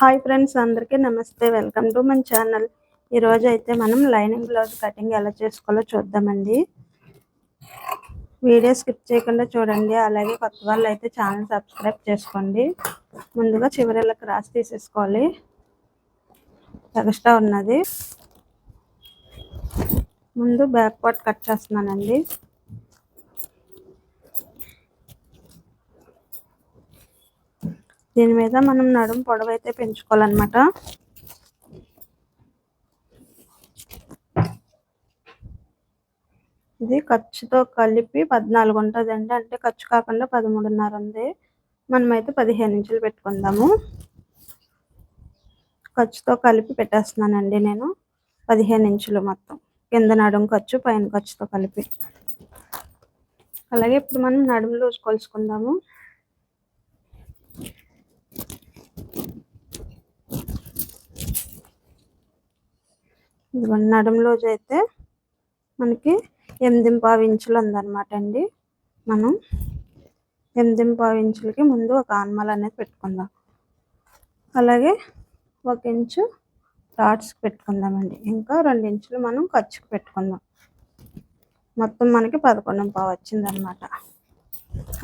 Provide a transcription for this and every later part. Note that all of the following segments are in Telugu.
హాయ్ ఫ్రెండ్స్ అందరికీ నమస్తే. వెల్కమ్ టు మన ఛానల్. ఈరోజు అయితే మనం లైనింగ్ బ్లౌజ్ కటింగ్ ఎలా చేసుకోవాలో చూద్దామండి. వీడియో స్కిప్ చేయకుండా చూడండి. అలాగే కొత్త వాళ్ళు అయితే ఛానల్ సబ్స్క్రైబ్ చేసుకోండి. ముందుగా చివరిలో క్రాస్ తీసేసుకోవాలి. ఎక్స్ట్రా ఉన్నది. ముందు బ్యాక్ పార్ట్ కట్ చేస్తున్నానండి. దీని మీద మనం నడుము పొడవు అయితే పెంచుకోవాలన్నమాట. ఇది ఖర్చుతో కలిపి పద్నాలుగు ఉంటుందండి. అంటే ఖర్చు కాకుండా పదమూడున్నర ఉంది. మనమైతే పదిహేను ఇంచులు పెట్టుకుందాము. ఖర్చుతో కలిపి పెట్టేస్తున్నానండి నేను. పదిహేను ఇంచులు మొత్తం. కింద నడుము ఖర్చు పైన ఖర్చుతో కలిపి. అలాగే ఇప్పుడు మనం నడుము లూజ్ కొలుసుకుందాము ఇదిగోండి నడుములో అయితే మనకి ఎనిమిది పావు ఇంచులు ఉందన్నమాట అండి. మనం ఎనిమిది పావు ఇంచులకి ముందు ఒక ఆన్మల్ అనేది పెట్టుకుందాం. అలాగే ఒక ఇంచు డాట్స్కి పెట్టుకుందామండి. ఇంకా రెండు ఇంచులు మనం ఖర్చుకు పెట్టుకుందాం. మొత్తం మనకి పదకొండు పావు వచ్చిందనమాట.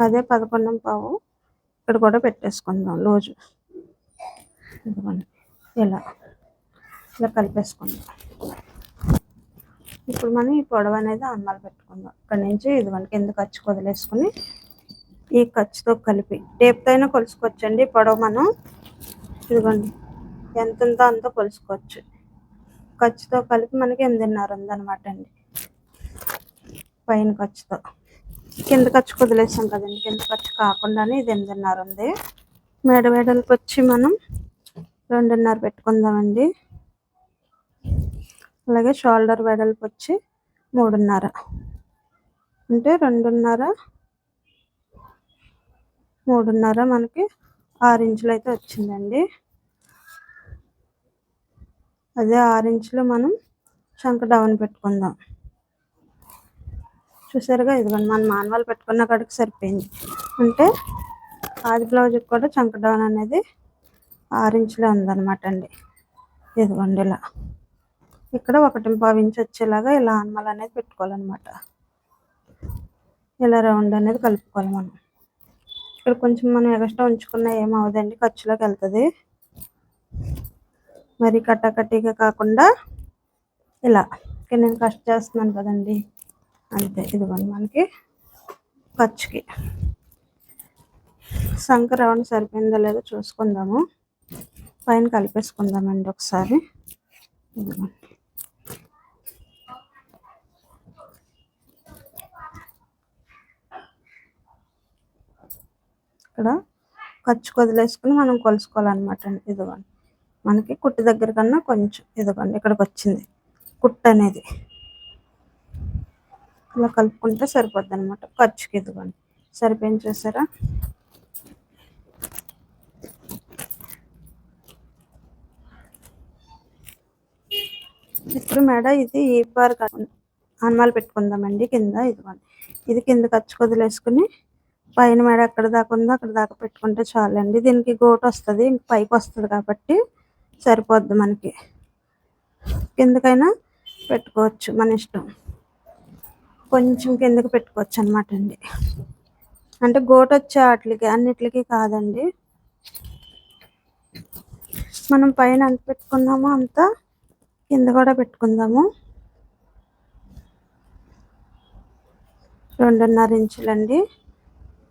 అదే పదకొండు పావు ఇక్కడ కూడా పెట్టేసుకుందాం రోజు. ఇదిగోండి. ఇలా. ఇలా కలిపేసుకుందాం. ఇప్పుడు మనం ఈ పొడవు అనేది అమ్మాలు పెట్టుకుందాం. ఇక్కడ నుంచి ఇదిగోండి కింద ఖర్చు వదిలేసుకుని ఈ ఖర్చుతో కలిపి టేప్తో కొలుసుకోవచ్చు కొలుసుకోవచ్చండి. పొడవు మనం ఇదిగోండి ఎంత అంత కొలుసుకోవచ్చు. ఖర్చుతో కలిపి మనకి ఎనిమిదిన్నర ఉందన్నమాట అండి. పైన ఖర్చుతో. కింద ఖర్చు వదిలేసాం కదండి. కింద ఖర్చు కాకుండానే ఇది ఎనిమిదిన్నర ఉంది. మేడ మేడలకు వచ్చి మనం రెండున్నర పెట్టుకుందామండి. అలాగే షోల్డర్ వెడల్పు వచ్చి మూడున్నర. అంటే రెండున్నర మూడున్నర మనకి ఆరు ఇంచులు అయితే వచ్చిందండి. అదే ఆరు ఇంచులు మనం చంక డౌన్ పెట్టుకుందాం. చూసారుగా ఇదిగోండి మన మానవాళ్ళు పెట్టుకున్న కాడికి సరిపోయింది. అంటే ఆది బ్లౌజ్కి కూడా చంక డౌన్ అనేది ఆరు ఇంచులే ఉందన్నమాట అండి. ఇదిగోండి ఇలా. ఇక్కడ ఒకటి భావించి ఇంచు వచ్చేలాగా ఇలా అన్నమాలు అనేది పెట్టుకోవాలన్నమాట. ఇలా రౌండ్ అనేది కలుపుకోవాలి మనం. ఇక్కడ కొంచెం మనం ఎక్స్ట్రా ఉంచుకున్న ఏమవుదండి ఖర్చులోకి వెళ్తుంది. మరి కట్టాకట్టిగా కాకుండా ఇలా. ఇక్కడ నేను కష్ట చేస్తున్నాను కదండి. అంతే ఇదిగోండి మనకి ఖర్చుకి. సంక రౌండ్ సరిపోయిందో లేదో చూసుకుందాము. పైన కలిపేసుకుందామండి ఒకసారి. ఇదిగోండి. ఇక్కడ ఖర్చు వదిలేసుకుని మనం కొలుసుకోవాలన్నమాట అండి. ఇదిగోండి. మనకి కుట్టు దగ్గర కన్నా కొంచెం ఇదిగోండి ఇక్కడికి వచ్చింది. కుట్టు అనేది. ఇలా కలుపుకుంటే సరిపోద్ది అనమాట ఖర్చుకి ఇదిగోండి. సరిపోయింది చూసారా? ఇప్పుడు మేడ ఇది ఈ పార్ హనుమాలు పెట్టుకుందామండి కింద ఇదిగోండి. ఇది కింద ఖర్చు వదిలేసుకుని పైన మేడ ఎక్కడ దాకా ఉందో అక్కడ దాకా పెట్టుకుంటే చాలండి. దీనికి గోటు వస్తుంది ఇంక పైకి వస్తుంది కాబట్టి సరిపోద్ది మనకి. కిందకైనా పెట్టుకోవచ్చు మన ఇష్టం. కొంచెం కిందకి పెట్టుకోవచ్చు అనమాట అండి. అంటే గోటు వచ్చే వాటికి అన్నిటికి కాదండి. మనం పైన ఎంత పెట్టుకున్నామో అంత కింద కూడా పెట్టుకుందాము. రెండున్నర ఇంచులండి.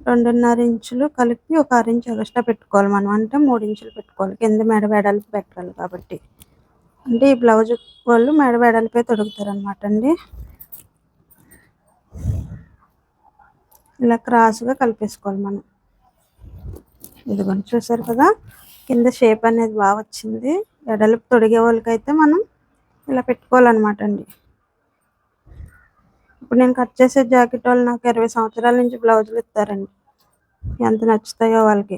రెండున్నర ఇంచులు కలిపి ఒక ఆరు ఇంచు ఎక్స్ట్రా పెట్టుకోవాలి మనం. అంటే మూడు ఇంచులు పెట్టుకోవాలి. కింద మెడ వెడల్పు పెట్టాలి కాబట్టి. అంటే ఈ బ్లౌజ్ వాళ్ళు మెడ వెడల్పే తొడుగుతారు అనమాట అండి. ఇలా క్రాస్గా కలిపేసుకోవాలి మనం. ఇదిగోండి చూసారు కదా? కింద షేప్ అనేది బాగా వచ్చింది. ఎడలు తొడిగే వాళ్ళకైతే మనం ఇలా పెట్టుకోవాలన్నమాట అండి. ఇప్పుడు నేను కట్ చేసే జాకెట్ వాళ్ళు నాకు ఇరవై సంవత్సరాల నుంచి బ్లౌజులు ఇస్తారండి. ఎంత నచ్చుతాయో వాళ్ళకి.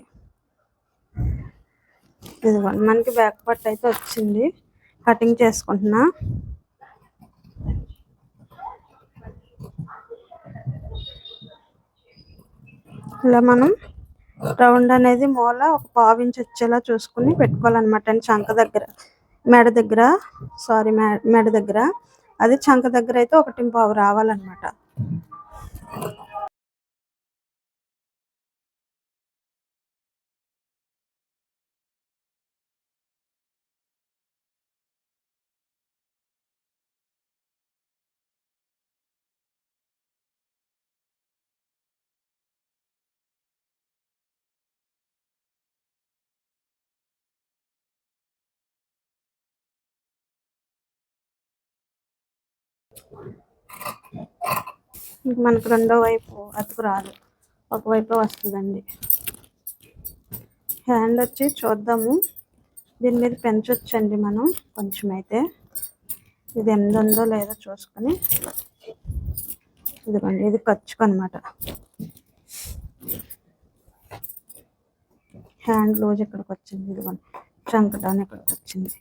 ఇదిగోండి మనకి బ్యాక్ పట్ అయితే వచ్చింది. కటింగ్ చేసుకుంటున్నా. ఇలా మనం రౌండ్ అనేది మూల ఒక పావు ఇంచ్ వచ్చేలా చూసుకుని పెట్టుకోవాలన్నమాట. అండి చంక దగ్గర మెడ దగ్గర సారీ మెడ దగ్గర. అది చంక దగ్గర అయితే ఒకటి పావు రావాలన్నమాట. మనకు రెండో వైపు అతుకు రాదు. ఒకవైపు వస్తుందండి. హ్యాండ్ వచ్చి చూద్దాము. దీని మీద పెంచొచ్చండి మనం కొంచెం అయితే ఇది ఎంత ఉందో లేదో చూసుకొని. ఇదిగోండి ఇది ఖర్చుకు అనమాట హ్యాండ్ లూజ్ ఇక్కడికి వచ్చింది. ఇదిగోండి చంకటాన్ ఇక్కడికి వచ్చింది.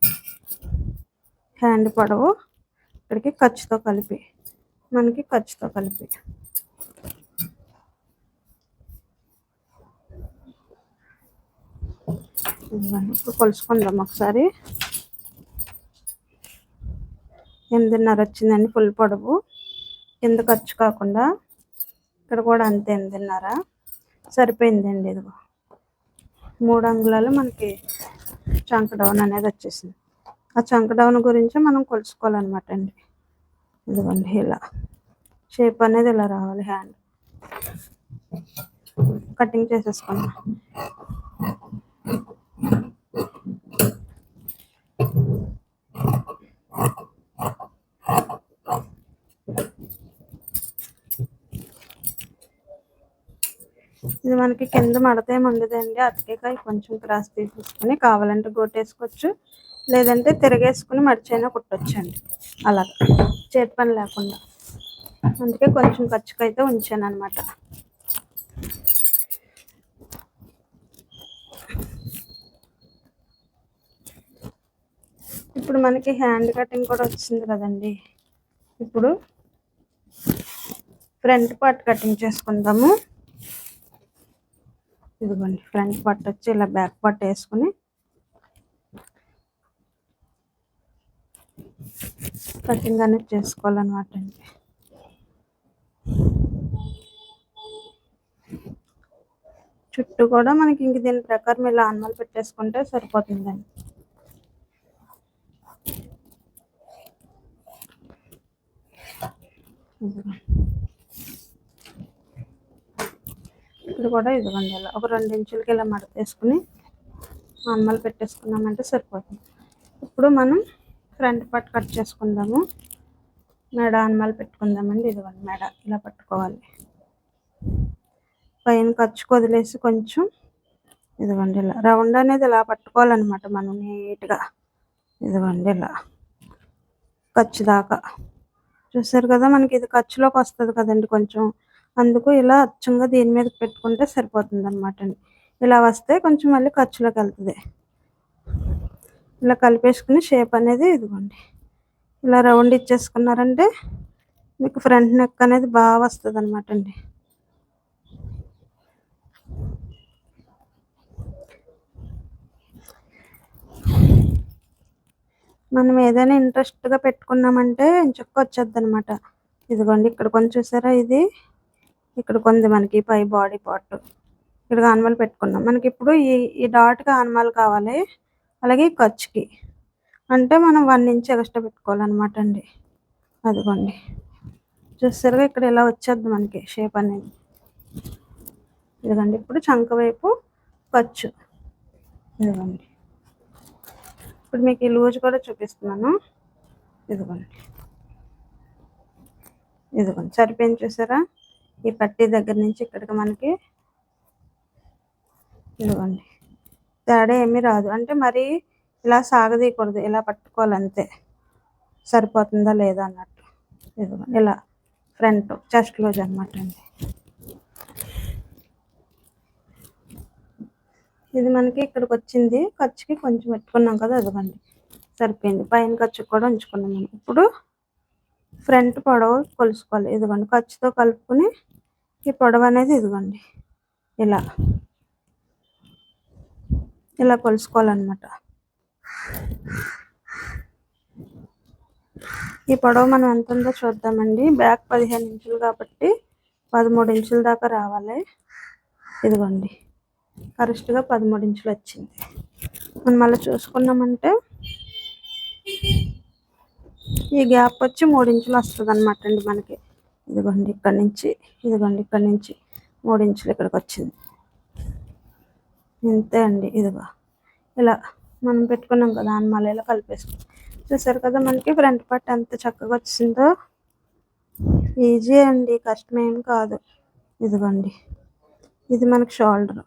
హ్యాండ్ పొడవు ఇక్కడికి ఖర్చుతో కలిపి మనకి ఖర్చుతో కలిపి. ఇప్పుడు కొలుసుకుందాం ఒకసారి. ఎనిమిదిన్నర వచ్చిందండి ఫుల్ పొడవు. కింద ఖర్చు కాకుండా ఇక్కడ కూడా అంతే ఎనిమిదిన్నర. సరిపోయిందండి ఇదిగో. మూడు అంగుళాలు మనకి చంక డౌన్ అనేది వచ్చేసింది. ఆ చంక డౌన్ గురించి మనం కొలుసుకోవాలన్నమాట అండి. ఇదిగోండి ఇలా. షేప్ అనేది ఇలా రావాలి హ్యాండ్ కటింగ్ చేసేసుకున్నాం ఇది మనకి కింద మడత ఏమి ఉండదండి. అతికేకాయ కొంచెం క్రాస్ తీసేసుకొని కావాలంటే గొట్టేసుకోవచ్చు లేదంటే తిరగేసుకుని మర్చైనా కుట్టొచ్చండి. అలా చేతి పని లేకుండా. అందుకే కొంచెం ఖర్చుకైతే ఉంచాను అనమాట ఇప్పుడు మనకి హ్యాండ్ కటింగ్ కూడా వచ్చింది కదండి. ఇప్పుడు ఫ్రంట్ పార్ట్ కటింగ్ చేసుకుందాము. ఇదిగోండి ఫ్రంట్ పార్ట్ వచ్చి ఇలా బ్యాక్ పార్ట్ వేసుకుని కటింగ్ అనేది చేసుకోవాలన్నమాట అండి. చుట్టూ కూడా మనకి ఇంక దీని ప్రకారం ఇలా అన్నాలు పెట్టేసుకుంటే సరిపోతుందండి. ఇక్కడ కూడా ఇదిగోండి ఇలా ఒక రెండు ఇంచులకి ఇలా మడతేసుకుని అన్నలు పెట్టేసుకున్నామంటే సరిపోతుంది. ఇప్పుడు మనం ఫ్రంట్ పార్ట్ కట్ చేసుకుందాము. మెడ అన్నమాలు పెట్టుకుందామండి. ఇదిగోండి మెడ ఇలా పట్టుకోవాలి. పైన ఖర్చు వదిలేసి కొంచెం ఇదిగోండి ఇలా రౌండ్ అనేది ఇలా పట్టుకోవాలన్నమాట మనం నీట్గా. ఇదిగోండి ఇలా ఖర్చు దాకా. చూసారు కదా మనకి ఇది ఖర్చులోకి వస్తుంది కదండి కొంచెం. అందుకు ఇలా అచ్చంగా దీని మీద పెట్టుకుంటే సరిపోతుంది అనమాట అండి. ఇలా వస్తే కొంచెం మళ్ళీ ఖర్చులోకి వెళ్తుంది. ఇలా కలిపేసుకుని షేప్ అనేది ఇదిగోండి. ఇలా రౌండ్ ఇచ్చేసుకున్నారంటే మీకు ఫ్రంట్ నెక్ అనేది బాగా వస్తుంది అనమాట అండి. మనం ఏదైనా ఇంట్రెస్ట్గా పెట్టుకున్నామంటే ఇంచుక్క వచ్చేది అనమాట ఇదిగోండి ఇక్కడ కొంచెం చూసారా ఇది? ఇక్కడ కొంది మనకి పై బాడీ పార్ట్ ఇక్కడ ఆనమాలు పెట్టుకున్నాం. మనకి ఇప్పుడు ఈ ఈ డాట్గా ఆనమాలు కావాలి. అలాగే ఖర్చుకి. అంటే మనం వన్ ఇంచ్ ఎక్స్ట్రా పెట్టుకోవాలన్నమాట అండి. అదిగోండి. చూసారుగా ఇక్కడ ఇలా వచ్చేద్ది మనకి షేప్ అనేది. ఇదిగోండి ఇప్పుడు చంక వైపు ఖర్చు. ఇదిగోండి. ఇప్పుడు మీకు ఈ లూజ్ కూడా చూపిస్తున్నాను. ఇదిగోండి. ఇదిగోండి సరిపోయింది చూసారా? ఈ పట్టీ దగ్గర నుంచి ఇక్కడికి మనకి. ఇదిగోండి. తేడా ఏమీ రాదు. అంటే మరి ఇలా సాగదీయకూడదు. ఇలా పట్టుకోవాలి అంతే సరిపోతుందా లేదా అన్నట్టు. ఇలా ఫ్రంట్ చెస్ట్ క్లోజ్ అనమాట అండి. ఇది మనకి ఇక్కడికి వచ్చింది. ఖర్చుకి కొంచెం పెట్టుకున్నాం కదా అదిగండి. సరిపోయింది. పైన ఖర్చుకి కూడా ఉంచుకున్నాం మనం. ఇప్పుడు ఫ్రంట్ పొడవు కొలుసుకోవాలి. ఇదిగోండి. ఖర్చుతో కలుపుకొని ఈ పొడవు అనేది ఇదిగోండి. ఇలా. ఇలా కొలుసుకోవాలన్నమాట. ఈ పొడవు మనం ఎంత ఉందో చూద్దామండి. బ్యాక్ పదిహేను ఇంచులు కాబట్టి పదమూడు ఇంచుల దాకా రావాలి. ఇదిగోండి. కరెక్ట్గా పదమూడు ఇంచులు వచ్చింది. మనం మళ్ళీ చూసుకున్నామంటే ఈ గ్యాప్ వచ్చి మూడు ఇంచులు వస్తుంది అనమాట అండి మనకి. ఇదిగోండి ఇక్కడ నుంచి ఇదిగోండి ఇక్కడ నుంచి మూడు ఇంచులు ఇక్కడికి వచ్చింది. ఇంతే అండి ఇదిగో. ఇలా మనం పెట్టుకున్నాం కదా అని మళ్ళీ ఇలా కలిపేసుకున్నాం. చూసారు కదా మనకి ఫ్రంట్ పార్ట్ ఎంత చక్కగా వచ్చిందో? ఈజీ అండి కష్టమేం కాదు. ఇదిగోండి ఇది మనకి షోల్డర్.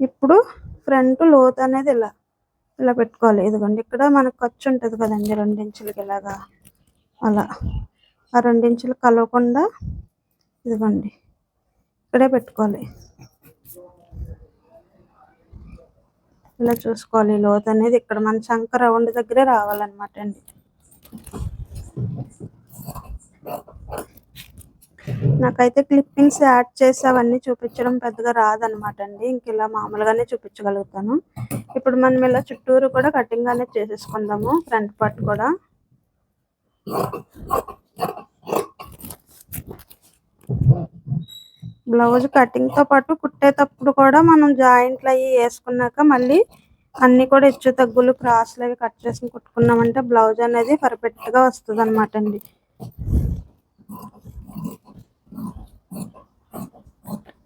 ఇప్పుడు ఫ్రంట్ లోత్ అనేది ఇలా ఇలా పెట్టుకోవాలి. ఇదిగోండి ఇక్కడ మనకు ఖర్చు ఉంటుంది కదండి రెండించులకి ఇలాగా. అలా ఆ రెండించులు కలవకుండా ఇదిగోండి ఇక్కడే పెట్టుకోవాలి. ఇలా చూసుకోవాలి. లోతు అనేది ఇక్కడ మన చంక రౌండ్ దగ్గరే రావాలన్నమాట అండి. నాకైతే క్లిప్పింగ్స్ యాడ్ చేసి అవన్నీ చూపించడం పెద్దగా రాదనమాట అండి. ఇంక ఇలా మామూలుగానే చూపించగలుగుతాను. ఇప్పుడు మనం ఇలా చుట్టూరు కూడా కటింగ్ అనేది చేసేసుకుందాము ఫ్రంట్ పార్ట్ కూడా. బ్లౌజ్ కటింగ్తో పాటు కుట్టేటప్పుడు కూడా మనం జాయింట్లు అవి వేసుకున్నాక మళ్ళీ అన్ని కూడా హెచ్చు తగ్గులు క్రాస్లు అవి కట్ చేసుకుని కుట్టుకున్నామంటే బ్లౌజ్ అనేది పర్ఫెక్ట్గా వస్తుంది అనమాట అండి.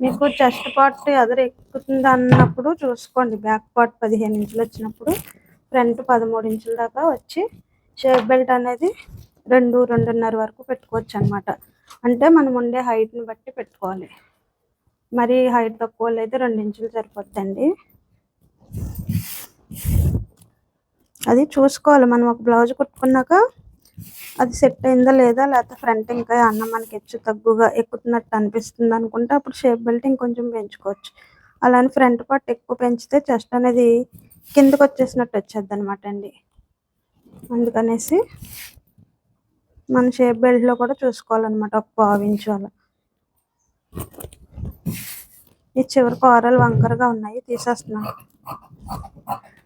మీకు చెస్ట్ పార్ట్ ఎదురు ఎక్కుతుంది అన్నప్పుడు చూసుకోండి. బ్యాక్ పార్ట్ పదిహేను ఇంచులు వచ్చినప్పుడు ఫ్రంట్ పదమూడు ఇంచుల దాకా వచ్చి షేప్ బెల్ట్ అనేది రెండు రెండున్నర వరకు పెట్టుకోవచ్చు అనమాట అంటే మనం ఉండే హైట్ని బట్టి పెట్టుకోవాలి. మరి హైట్ తక్కువ అయితే రెండు ఇంచులు సరిపోద్దండి. అది చూసుకోవాలి. మనం ఒక బ్లౌజ్ కుట్టుకున్నాక అది సెట్ అయిందా లేదా లేకపోతే ఫ్రంట్ ఇంకా అన్నం మనకి హెచ్చు తగ్గుగా ఎక్కుతున్నట్టు అనిపిస్తుంది అనుకుంటే అప్పుడు షేప్ బెల్ట్ ఇంకొంచెం పెంచుకోవచ్చు. అలానే ఫ్రంట్ పార్ట్ ఎక్కువ పెంచితే చెస్ట్ అనేది కిందకు వచ్చేసినట్టు వచ్చేది అనమాట అండి. అందుకనేసి మన షేప్ బెల్ట్లో కూడా చూసుకోవాలన్నమాట ఒక పావు ఇంచు అలా. ఈ చివరి కూరలు వంకరగా ఉన్నాయి తీసేస్తున్నాను.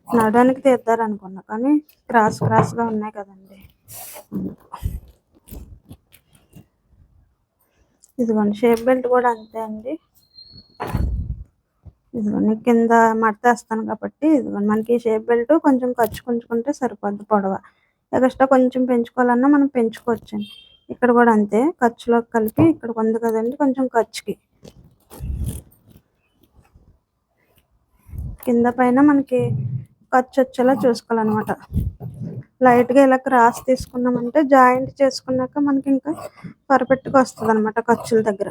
నడడానికి తీద్దారు అనుకున్నా కానీ క్రాస్ క్రాస్గా ఉన్నాయి కదండి. ఇదిగోండి షేప్ బెల్ట్ కూడా అంతే అండి. ఇదిగోండి కింద మడతేస్తాను కాబట్టి ఇదిగోండి మనకి షేప్ బెల్ట్ కొంచెం ఖర్చు కొంచుకుంటే సరిపోద్ది పొడవ. ఎక్స్ట్రా కొంచెం పెంచుకోవాలన్నా మనం పెంచుకోవచ్చండి ఇక్కడ కూడా అంతే ఖర్చులో కలిపి ఇక్కడ ఉంది కదండి కొంచెం ఖర్చుకి. కింద పైన మనకి ఖర్చు వచ్చేలా చూసుకోవాలన్నమాట. లైట్గా ఇలా క్రాస్ తీసుకున్నామంటే జాయింట్ చేసుకున్నాక మనకి ఇంకా పర్ఫెక్ట్గా వస్తుంది అనమాట ఖర్చుల దగ్గర.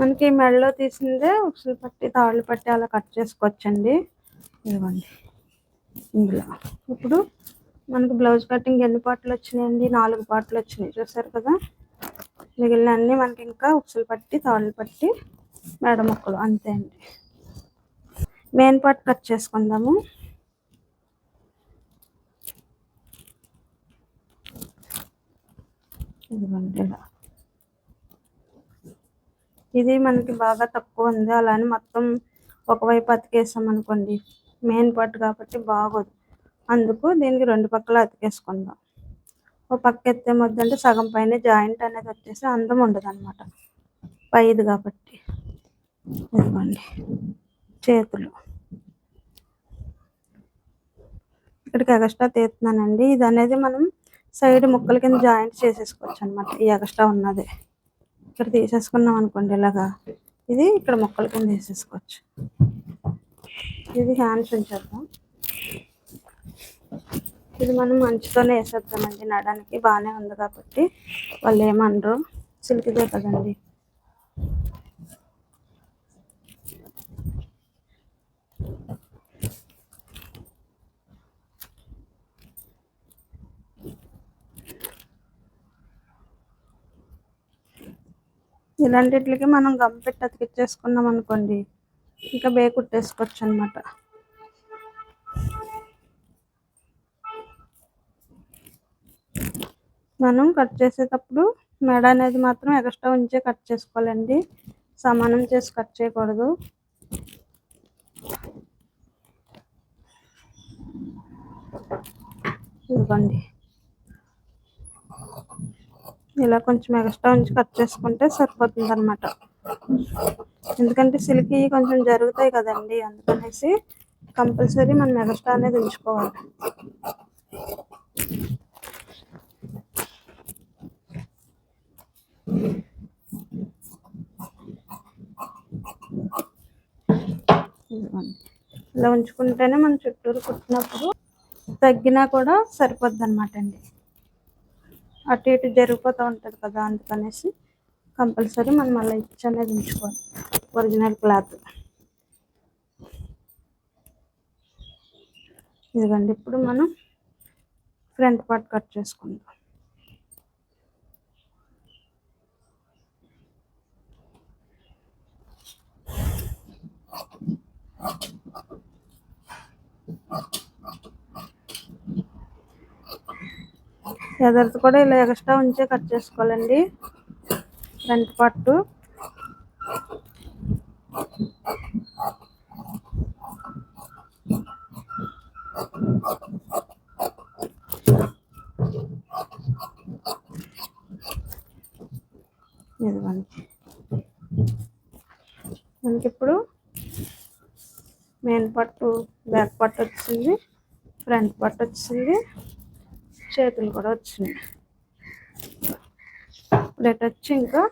మనకి మెడలో తీసిందే ఉసులు పట్టి తాళ్ళు పట్టి అలా కట్ చేసుకోవచ్చండి. ఇదిగోండి. ఇందులో. ఇప్పుడు మనకి బ్లౌజ్ కటింగ్ ఎన్ని పాటలు వచ్చినాయండి? నాలుగు పాటలు వచ్చినాయి. చూసారు కదా? మిగిలిన అన్నీ మనకి ఇంకా ఉక్సులు పట్టి తాళ్ళు పట్టి మేడ మొక్కలు అంతే అండి. మెయిన్ పార్ట్ కట్ చేసుకుందాము. ఇదిగోండి ఇలా. ఇది మనకి బాగా తక్కువ ఉంది. అలానే మొత్తం ఒకవైపు అతికేసాం అనుకోండి మెయిన్ పార్ట్ కాబట్టి బాగోదు. అందుకు దీనికి రెండు పక్కల అతికేసుకుందాం. ఓ పక్క ఎత్తే మొద్దంటే సగం పైన జాయింట్ అనేది వచ్చేసి అందం ఉండదు అనమాట పైది కాబట్టి. ఇదిగోండి. చేతులు. ఇక్కడికి ఎగస్ట్రా తీస్తున్నానండి. ఇది అనేది మనం సైడ్ ముక్కల కింద జాయింట్ చేసేసుకోవచ్చు అనమాట ఈ ఎగస్ట్రా ఉన్నది. ఇక్కడ తీసేసుకున్నాం అనుకోండి ఇలాగా. ఇది ఇక్కడ ముక్కల కింద వేసేసుకోవచ్చు. ఇది హ్యాండ్స్ ఉంచేద్దాం ఇది మనం మంచుతోనే వేసేద్దామండి. నడడానికి బాగానే ఉంది కాబట్టి వాళ్ళు ఏమనరు. చిలికిదే కదండి. ఇలాంటిట్లకి మనం గమ్ పెట్టి అతికిచ్చేసుకున్నాం అనుకోండి ఇంకా బే కుట్టేసుకోవచ్చు అనమాట మనం కట్ చేసేటప్పుడు మెడ అనేది మాత్రం ఎక్స్ట్రా ఉంచే కట్ చేసుకోవాలండి. సమానం చేసి కట్ చేయకూడదు. ఇదిగోండి. ఇలా కొంచెం ఎక్స్ట్రా ఉంచి కట్ చేసుకుంటే సరిపోతుంది అనమాట ఎందుకంటే సిల్కి కొంచెం జరుగుతాయి కదండి అందుకనేసి కంపల్సరీ మనం ఎక్స్ట్రా అనేది ఉంచుకోవాలి ఇదిగోండి. ఇలా ఉంచుకుంటేనే మన చుట్టూరు కుట్టినప్పుడు తగ్గినా కూడా సరిపోద్ది అనమాట అండి. అటు ఇటు జరిగిపోతూ ఉంటుంది కదా అందుకనేసి కంపల్సరీ మనం మళ్ళీ ఇచ్చి అనేది ఉంచుకోవాలి. Original cloth. ఇదిగండి ఇప్పుడు మనం ఫ్రంట్ పార్ట్ కట్ చేసుకుందాం. ఎదరిది కూడా ఇలా ఎక్స్ట్రా ఉంచే కట్ చేసుకోవాలండి. ఫ్రంట్ పట్టు ఇదిగోండి మనకి ఇప్పుడు మెయిన్ పట్టు బ్యాక్ పట్టు వచ్చింది ఫ్రంట్ పట్టు వచ్చింది చేతులు కూడా వచ్చింది ఇప్పుడు ఎటు వచ్చి ఇంకా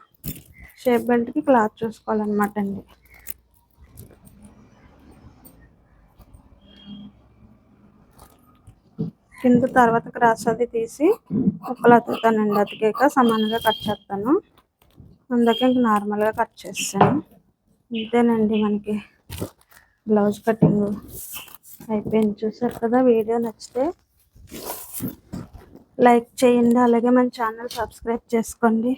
షేప్ బెల్ట్కి క్లాత్ చూసుకోవాలన్నమాట అండి. కింద తర్వాత క్రాస్ అది తీసి ముక్కలు అతుకుతానండి అతికాక సమానంగా కట్ చేస్తాను. అందుకే ఇంక నార్మల్గా కట్ చేస్తాను. ఇంతేనండి మనకి. బ్లౌజ్ కటింగ్ అయిపోయింది. చూసారు కదా వీడియో నచ్చితే లైక్ చేయండి. అలాగే మన ఛానల్ సబ్స్క్రైబ్ చేసుకోండి.